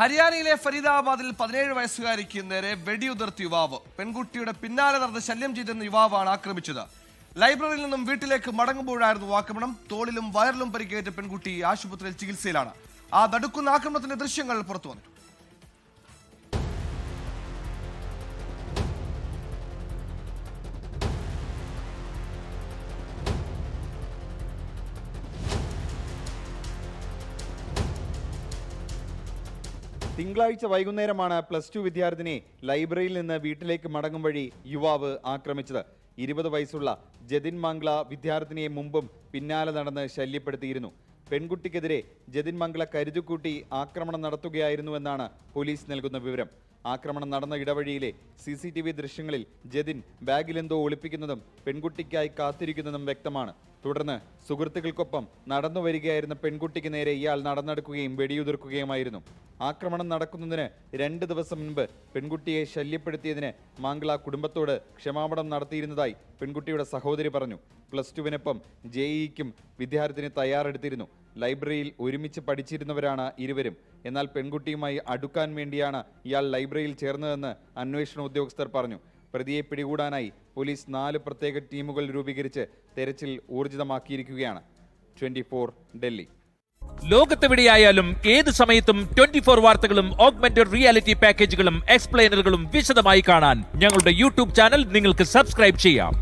ഹരിയാനയിലെ ഫരീദാബാദിൽ പതിനേഴ് വയസ്സുകാരിക്ക് നേരെ വെടിയുതിർത്ത യുവാവ്. പെൺകുട്ടിയുടെ പിന്നാലെ നടന്ന് ശല്യം ചെയ്തിരുന്ന യുവാവാണ് ആക്രമിച്ചത്. ലൈബ്രറിയിൽ നിന്നും വീട്ടിലേക്ക് മടങ്ങുമ്പോഴായിരുന്നു ആക്രമണം. തോളിലും വയറിലും പരിക്കേറ്റ പെൺകുട്ടി ആശുപത്രിയിൽ ചികിത്സയിലാണ്. ആ നടുക്കുന്ന ആക്രമണത്തിന്റെ ദൃശ്യങ്ങൾ പുറത്തു വന്നു തിങ്കളാഴ്ച വൈകുന്നേരമാണ് പ്ലസ് ടു വിദ്യാർത്ഥിനി ലൈബ്രറിയിൽ നിന്ന് വീട്ടിലേക്ക് മടങ്ങും വഴി യുവാവ് ആക്രമിച്ചത്. ഇരുപത് വയസ്സുള്ള ജതിൻ മംഗ്ല വിദ്യാർത്ഥിനിയെ മുമ്പും പിന്നാലെ നടന്ന് ശല്യപ്പെടുത്തിയിരുന്നു. പെൺകുട്ടിക്കെതിരെ ജതിൻ മംഗ്ല കരുതുകൂട്ടി ആക്രമണം നടത്തുകയായിരുന്നുവെന്നാണ് പോലീസ് നൽകുന്ന വിവരം. ആക്രമണം നടന്ന ഇടവഴിയിലെ സി സി ടി വി ദൃശ്യങ്ങളിൽ ജതിൻ ബാഗിലെന്തോ ഒളിപ്പിക്കുന്നതും പെൺകുട്ടിക്കായി കാത്തിരിക്കുന്നതും വ്യക്തമാണ്. തുടർന്ന് സുഹൃത്തുക്കൾക്കൊപ്പം നടന്നു വരികയായിരുന്ന പെൺകുട്ടിക്ക് നേരെ ഇയാൾ നടന്നെടുക്കുകയും വെടിയുതിർക്കുകയുമായിരുന്നു. ആക്രമണം നടക്കുന്നതിന് രണ്ട് ദിവസം മുൻപ് പെൺകുട്ടിയെ ശല്യപ്പെടുത്തിയതിന് മാംഗ്ല കുടുംബത്തോട് ക്ഷമാപണം നടത്തിയിരുന്നതായി പെൺകുട്ടിയുടെ സഹോദരി പറഞ്ഞു. പ്ലസ് ടുവിനൊപ്പം ജെഇക്കും വിദ്യാർത്ഥിനി തയ്യാറെടുത്തിരുന്നു. ലൈബ്രറിയിൽ ഒരുമിച്ച് പഠിച്ചിരുന്നവരാണ് ഇരുവരും. എന്നാൽ പെൺകുട്ടിയുമായി അടുക്കാൻ വേണ്ടിയാണ് ഇയാൾ ലൈബ്രറിയിൽ ചേർന്നതെന്ന് അന്വേഷണ ഉദ്യോഗസ്ഥർ പറഞ്ഞു. പ്രതിയെ പിടികൂടാനായി പോലീസ് നാല് പ്രത്യേക ടീമുകൾ രൂപീകരിച്ച് തെരച്ചിൽ ഊർജിതമാക്കിയിരിക്കുകയാണ്. ട്വന്റി ഡൽഹി. ലോകത്തെവിടെയായാലും ഏത് സമയത്തും ട്വന്റി ഫോർ വാർത്തകളും ഓഗ്മെന്റഡ് റിയാലിറ്റി പാക്കേജുകളും എക്സ്പ്ലെയിനറുകളും വിശദമായി കാണാൻ ഞങ്ങളുടെ യൂട്യൂബ് ചാനൽ നിങ്ങൾക്ക് സബ്സ്ക്രൈബ് ചെയ്യാം.